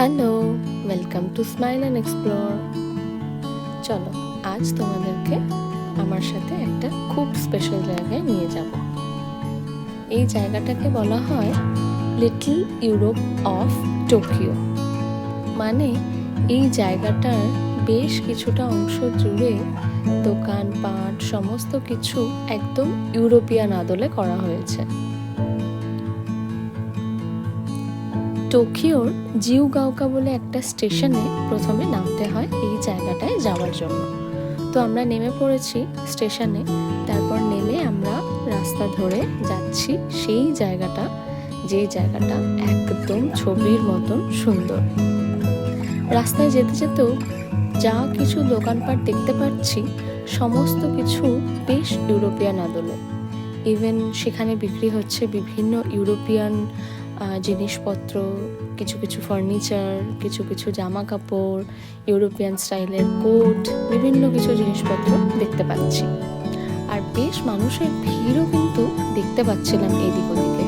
Hello welcome to smile and explore চলো, আজ তোমাদেরকে আমার সাথে একটা খুব স্পেশাল জায়গায় নিয়ে যাব। এই জায়গাটাকে বলা হয় লিটল ইউরোপ অফ টোকিও মানে এই জায়গাটার বেশ কিছুটা অংশ জুড়ে দোকানপাট, সমস্ত কিছু একদম ইউরোপিয়ান আদলে করা হয়েছে। টোকিওর জিউগাওকা বলে একটা স্টেশনে প্রথমে নামতে হয় এই জায়গাটায় যাওয়ার জন্য। তো আমরা নেমে পড়েছি স্টেশনে, তারপর নেমে আমরা রাস্তা ধরে যাচ্ছি সেই জায়গাটা যে জায়গাটা একদম ছবির মতন সুন্দর। রাস্তায় যেতে যেতেও যা কিছু দোকানপাট দেখতে পাচ্ছি, সমস্ত কিছু বেশ ইউরোপিয়ান আদলে। ইভেন সেখানে বিক্রি হচ্ছে বিভিন্ন ইউরোপিয়ান জিনিসপত্র, কিছু কিছু ফার্নিচার কিছু কিছু জামা কাপড় ইউরোপিয়ান স্টাইলের কোট বিভিন্ন কিছু জিনিসপত্র দেখতে পাচ্ছি। আর বেশ মানুষের ভিড়ও কিন্তু দেখতে পাচ্ছিলাম এদিক ওদিকে।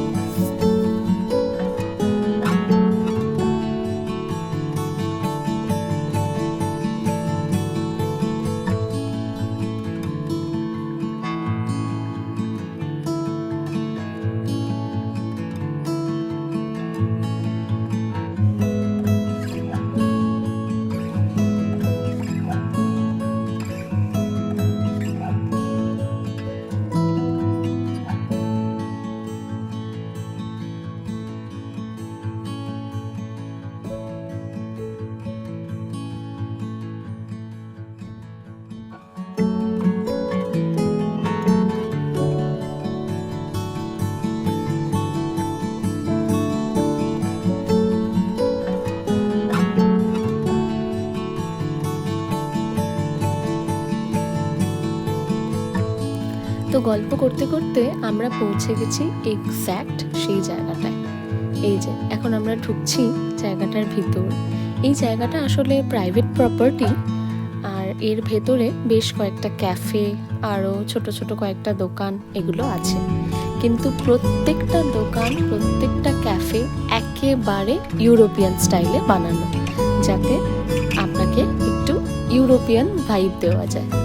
গল্প করতে করতে আমরা পৌঁছে গেছি এক্স্যাক্ট সেই জায়গাটায়। এই যে, এখন আমরা ঢুকছি জায়গাটার ভিতর। এই জায়গাটা আসলে প্রাইভেট প্রপার্টি আর এর ভেতরে বেশ কয়েকটা ক্যাফে আরও ছোট ছোট কয়েকটা দোকান এগুলো আছে। কিন্তু প্রত্যেকটা দোকান, প্রত্যেকটা ক্যাফে একেবারে ইউরোপিয়ান স্টাইলে বানানো, যাতে আপনাকে একটু ইউরোপিয়ান ভাইব দেওয়া যায়।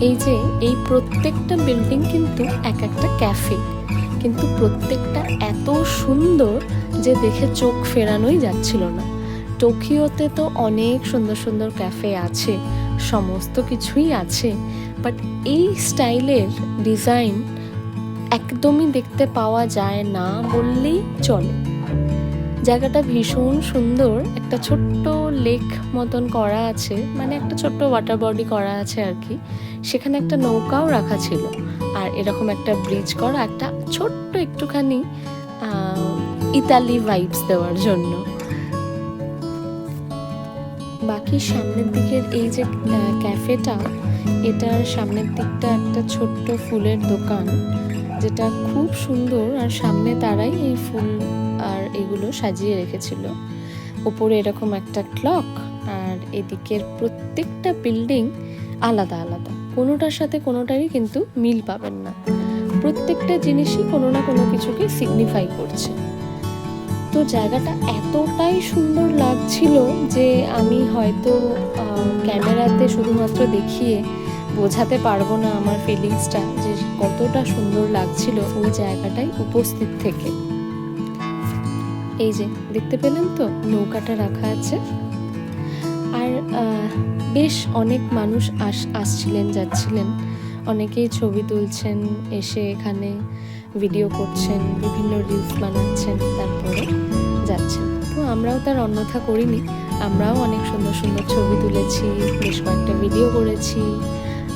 এই যে, এই প্রত্যেকটা বিল্ডিং কিন্তু এক একটা ক্যাফে কিন্তু প্রত্যেকটা এত সুন্দর যে দেখে চোখ ফেরানোই যাচ্ছিল না। টোকিওতে তো অনেক সুন্দর সুন্দর ক্যাফে আছে, সমস্ত কিছুই আছে বাট এই স্টাইলের ডিজাইন একদমই দেখতে পাওয়া যায় না বললেই চলে। জায়গাটা ভীষণ সুন্দর। একটা ছোট্ট লেক মতন করা আছে মানে একটা ছোট্ট ওয়াটার বডি করা আছে আর কি। সেখানে একটা নৌকাও রাখা ছিল। আর এরকম একটা ব্রিজ করা, একটা ছোট্ট একটুখানি ইতালি ভাইবস দেওয়ার জন্য। বাকি সামনের দিকের এই যে ক্যাফেটা এটার সামনের দিকটা একটা ছোট্ট ফুলের দোকান, যেটা খুব সুন্দর। আর সামনে তারাই এই ফুল এগুলো সাজিয়ে রেখেছিল। উপরে এরকম একটা ক্লক আর এদিকের প্রত্যেকটা বিল্ডিং আলাদা আলাদা। কোনোটার সাথে কোনোটারই কিন্তু মিল পাবেন না। প্রত্যেকটা জিনিসই কোনো না কোনো কিছুকে সিগনিফাই করছে। তো জায়গাটা এতটাই সুন্দর লাগছিল যে আমি হয়তো ক্যামেরাতে শুধুমাত্র দেখিয়ে বোঝাতে পারব না আমার ফিলিংসটা যে কতটা সুন্দর লাগছিল ওই জায়গাটায় উপস্থিত থেকে। এই যে, দেখতে পেলেন তো? নৌকাটা রাখা আছে। আর বেশ অনেক মানুষ আস, আসছিলেন, যাচ্ছিলেন। অনেকেই ছবি তুলছেন, এসে এখানে ভিডিও করছেন, বিভিন্ন রিলস বানাচ্ছেন, তারপরে যাচ্ছেন। তো আমরাও তার অন্যথা করিনি। আমরাও অনেক সুন্দর সুন্দর ছবি তুলেছি, বেশ কয়েকটা ভিডিও করেছি।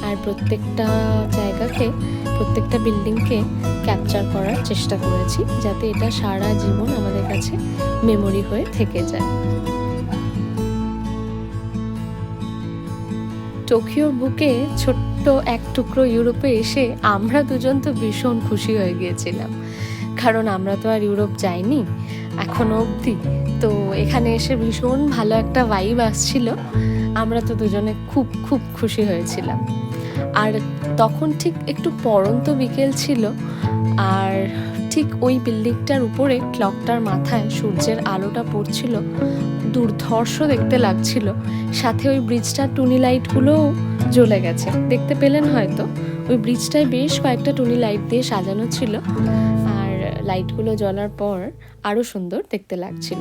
আর প্রত্যেকটা জায়গাকে, প্রত্যেকটা বিল্ডিংকে ক্যাপচার করার চেষ্টা করেছি যাতে এটা সারা জীবন আমাদের কাছে মেমোরি হয়ে থেকে যায়। টোকিওর বুকে ছোট্ট এক টুকরো ইউরোপে এসে আমরা দুজন তো ভীষণ খুশি হয়ে গিয়েছিলাম। কারণ আমরা তো আর ইউরোপ যাইনি। এখনও অবধি। তো এখানে এসে ভীষণ ভালো একটা ভাইব আসছিল। আমরা তো দুজনে খুব খুব খুশি হয়েছিলাম। আর তখন ঠিক একটু পরন্ত বিকেল ছিল, আর ঠিক ওই বিল্ডিংটার উপরে ক্লকটার মাথায় সূর্যের আলোটা পড়ছিল। দুর্ধর্ষ দেখতে লাগছিল। সাথে ওই ব্রিজটার টুনি লাইটগুলোও জ্বলে গেছে। দেখতে পেলেন হয়তো, ওই ব্রিজটায় বেশ কয়েকটা টুনি লাইট দিয়ে সাজানো ছিল। লাইটগুলো জ্বলার পর আরও সুন্দর দেখতে লাগছিল।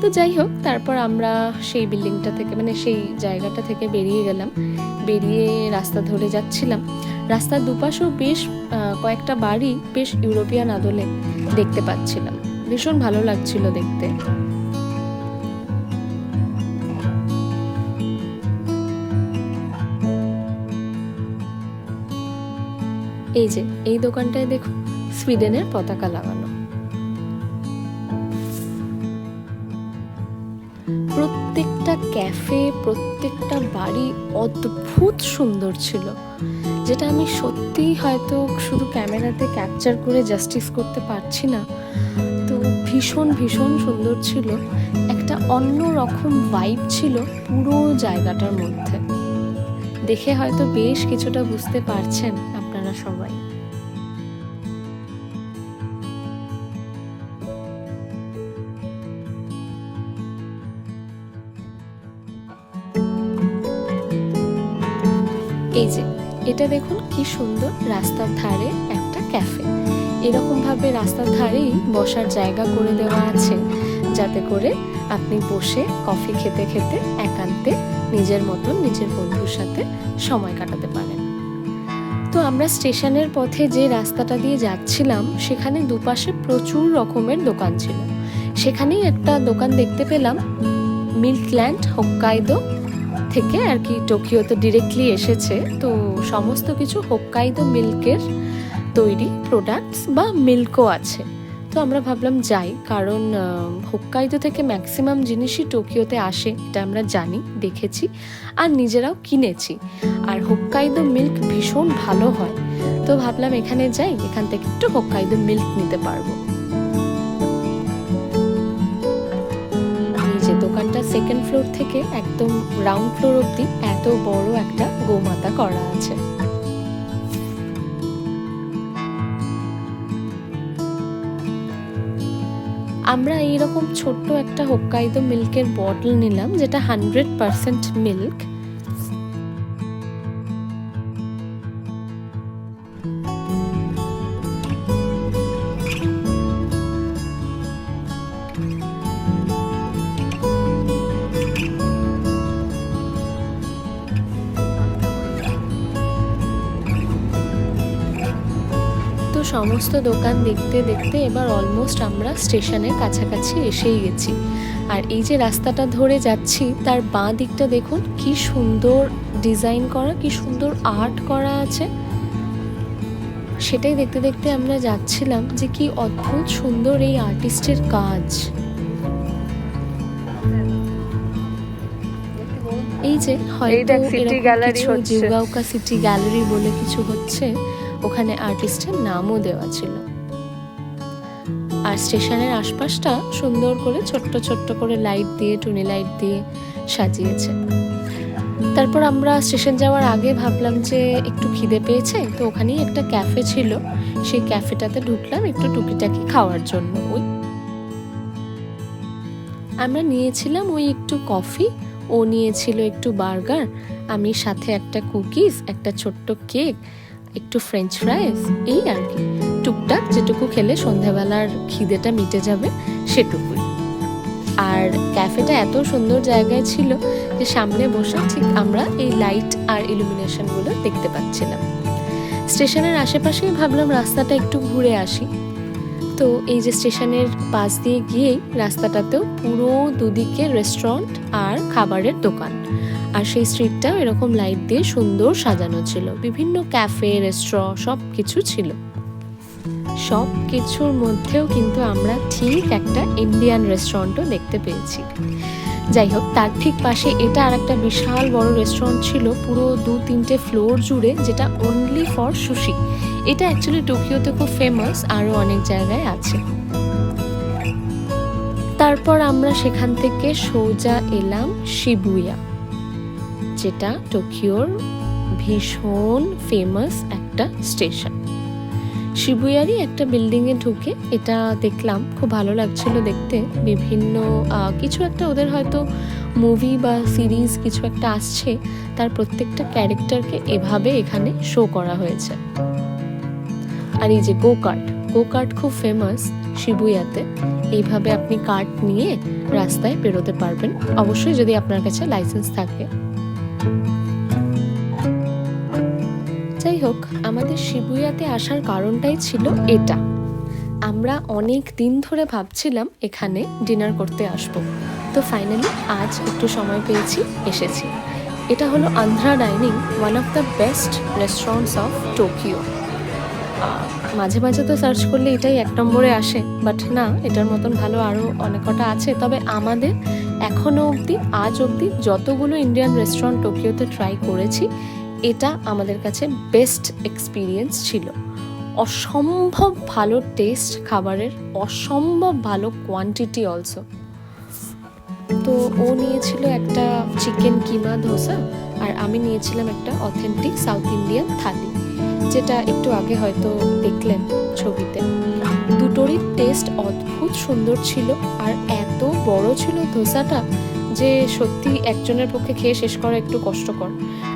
তো যাই হোক তারপর আমরা সেই বিল্ডিংটা থেকে মানে সেই জায়গাটা থেকে বেরিয়ে গেলাম। বেরিয়ে রাস্তা ধরে যাচ্ছিলাম। রাস্তার দুপাশেও বেশ কয়েকটা বাড়ি বেশ ইউরোপিয়ান আদলে দেখতে পাচ্ছিলাম। ভীষণ ভালো লাগছিল দেখতে। এই যে, এই দোকানটায় দেখুন। সুইডেনের পতাকা লাগানো। প্রত্যেকটা ক্যাফে, প্রত্যেকটা বাড়ি অদ্ভুত সুন্দর ছিল, যেটা আমি সত্যিই হয়তো শুধু ক্যামেরাতে ক্যাপচার করে জাস্টিস করতে পারছি না। তো ভীষণ ভীষণ সুন্দর ছিল, একটা অন্য রকম ভাইব ছিল পুরো জায়গাটার মধ্যে। দেখে হয়তো বেশ কিছুটা বুঝতে পারছেন আপনারা সবাই। এই যে, এটা দেখুন কি সুন্দর রাস্তার ধারে একটা ক্যাফে। এরকম ভাবে রাস্তার ধারেই বসার জায়গা করে দেওয়া আছে, যাতে করে আপনি বসে কফি খেতে খেতে একান্তে নিজের মতন নিজের বন্ধুর সাথে সময় কাটাতে পারেন। তো আমরা স্টেশনের পথে যে রাস্তাটা দিয়ে যাচ্ছিলাম, সেখানে দুপাশে প্রচুর রকমের দোকান ছিল। সেখানেই একটা দোকান দেখতে পেলাম, মিল্কল্যান্ড, হোক্কাইদো থেকে আর কি টোকিওতে ডিরেক্টলি এসেছে। তো সমস্ত কিছু হোক্কাইদো মিল্কের তৈরি প্রোডাক্টস বা মিল্কও আছে। তো আমরা ভাবলাম যাই কারণ আহ, হোক্কাইদো থেকে ম্যাক্সিমাম জিনিসই টোকিওতে আসে এটা আমরা জানি দেখেছি আর নিজেরাও কিনেছি। আর হোক্কাইদো মিল্ক ভীষণ ভালো হয়। তো ভাবলাম এখানে যাই এখান থেকে একটু হোক্কাইদো মিল্ক নিতে পারব। সেকেন্ড ফ্লোর থেকে একদম গ্রাউন্ড ফ্লোর অব্দি এত বড় একটা গোমাতা করা আছে। আমরা এইরকম ছোট্ট একটা হোক্কাইদো মিল্কের বটল নিলাম, যেটা হান্ড্রেড পারসেন্ট মিল্ক সমস্ত দোকান দেখতে দেখতে এবার অলমোস্ট আমরা স্টেশনের কাছাকাছি এসেই গেছি। আর এই যে রাস্তাটা ধরে যাচ্ছি তার বাঁ দিকটা দেখুন কি সুন্দর ডিজাইন করা কি সুন্দর আর্ট করা আছে। সেটাই দেখতে দেখতে আমরা যাচ্ছিলাম যে কি অদ্ভুত সুন্দর এই আর্টিস্টের কাজ। এই যে হয়তো এরকম কিছু। জিউগাওকা সিটি গ্যালারি বলে কিছু হচ্ছে। ওখানে আর্টিস্টের নামও দেওয়া ছিল। আর স্টেশনের আশপাশটা সুন্দর করে ছোট্ট ছোট্ট করে লাইট দিয়ে, টুনি লাইট দিয়ে সাজিয়েছে। তারপর আমরা স্টেশন যাওয়ার আগে ভাবলাম যে একটু খিদে পেয়েছে, তো ওখানেই একটা ক্যাফে ছিল। সেই ক্যাফেটাতে ঢুকলাম একটু টুকিটাকি খাওয়ার জন্য। ওই আমরা নিয়েছিলাম ওই একটু কফি, ও নিয়েছিল একটু বার্গার, আমি সাথে একটা কুকিজ, একটা ছোট্ট কেক একটু ফ্রেঞ্চ ফ্রাইস এই আর কি। টুকটাক যেটুকু খেলে সন্ধ্যাবেলার খিদেটা মিটে যাবে, সেটুকুই। আর ক্যাফেটা এত সুন্দর জায়গায় ছিল যে সামনে বসে ঠিক আমরা এই লাইট আর ইলুমিনেশনগুলো দেখতে পাচ্ছিলাম। স্টেশনের আশেপাশেই ভাবলাম রাস্তাটা একটু ঘুরে আসি। তো এই যে স্টেশনের পাশ দিয়ে গিয়েই রাস্তাটাতেও পুরো দুদিকে রেস্টুরেন্ট আর খাবারের দোকান। আর সেই স্ট্রিটটাও এরকম লাইট দিয়ে সুন্দর সাজানো ছিল। বিভিন্ন ক্যাফে রেস্টুরেন্ট সব কিছু ছিল। সব কিছুর মধ্যেও কিন্তু আমরা ঠিক একটা ইন্ডিয়ান রেস্টুরেন্টও দেখতে পেয়েছি। যাই হোক, তার ঠিক পাশে এটা আর একটা বিশাল বড় রেস্টুরেন্ট ছিল, পুরো দু তিনটে ফ্লোর জুড়ে, যেটা অনলি ফর সুশি এটা অ্যাকচুয়ালি টোকিওতে খুব ফেমাস আরও অনেক জায়গায় আছে। তারপর আমরা সেখান থেকে সোজা এলাম শিবুয়া, যেটা টোকিওর ভীষণ ফেমাস একটা স্টেশন শিবুয়ারই একটা বিল্ডিংয়ে ঢুকে এটা দেখলাম। খুব ভালো লাগছিল দেখতে। বিভিন্ন কিছু একটা ওদের হয়তো মুভি বা সিরিজ কিছু একটা আসছে, তার প্রত্যেকটা ক্যারেক্টারকে এভাবে এখানে শো করা হয়েছে। আর এই যে গো কার্ট গো কার্ট খুব ফেমাস শিবুয়াতে। এইভাবে আপনি কার্ট নিয়ে রাস্তায় বেরোতে পারবেন। অবশ্যই যদি আপনার কাছে লাইসেন্স থাকে। যাই হোক, আমাদের শিবুয়াতে আসার কারণটাই ছিল এটা। আমরা অনেক দিন ধরে ভাবছিলাম এখানে ডিনার করতে আসব। তো ফাইনালি আজ একটু সময় পেয়েছি, এসেছি। এটা হলো Andhra dining one of the best restaurants of Tokyo মাঝে মাঝে তো সার্চ করলে এটাই এক নম্বরে আসে বাট না, এটার মতন ভালো আরও অনেক কটা আছে। তবে আমাদের এখনও অবধি, আজ অবধি যতগুলো ইন্ডিয়ান রেস্টুরেন্ট টোকিওতে ট্রাই করেছি এটা আমাদের কাছে বেস্ট এক্সপিরিয়েন্স ছিল। অসম্ভব ভালো টেস্ট খাবারের, অসম্ভব ভালো কোয়ান্টিটি অলসো তো ও নিয়েছিল একটা চিকেন কিমা ধোসা আর আমি নিয়েছিলাম একটা অথেন্টিক সাউথ ইন্ডিয়ান থালি, যেটা একটু আগে হয়তো দেখলেন ছবিতে। দুটোরই টেস্ট অদ্ভুত সুন্দর ছিল আর এত বড় ছিল ধোসাটা যে সত্যি একজনের পক্ষে খেয়ে শেষ করা একটু কষ্টকর।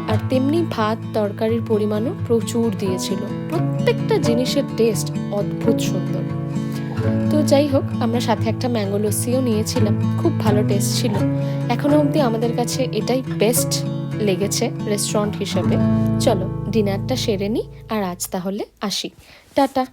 আর তেমনি ভাত, তরকারির পরিমাণও প্রচুর দিয়েছিল। প্রত্যেকটা জিনিসের টেস্ট অদ্ভুত সুন্দর। তো যাই হোক, আমরা সাথে একটা ম্যাঙ্গো লস্যিও নিয়েছিলাম। খুব ভালো টেস্ট ছিল। এখনও অবধি আমাদের কাছে এটাই বেস্ট লেগেছে রেস্টুরেন্ট হিসাবে। চলো ডিনারটা সেরে নিই। আর আজ তাহলে আসি। টাটা!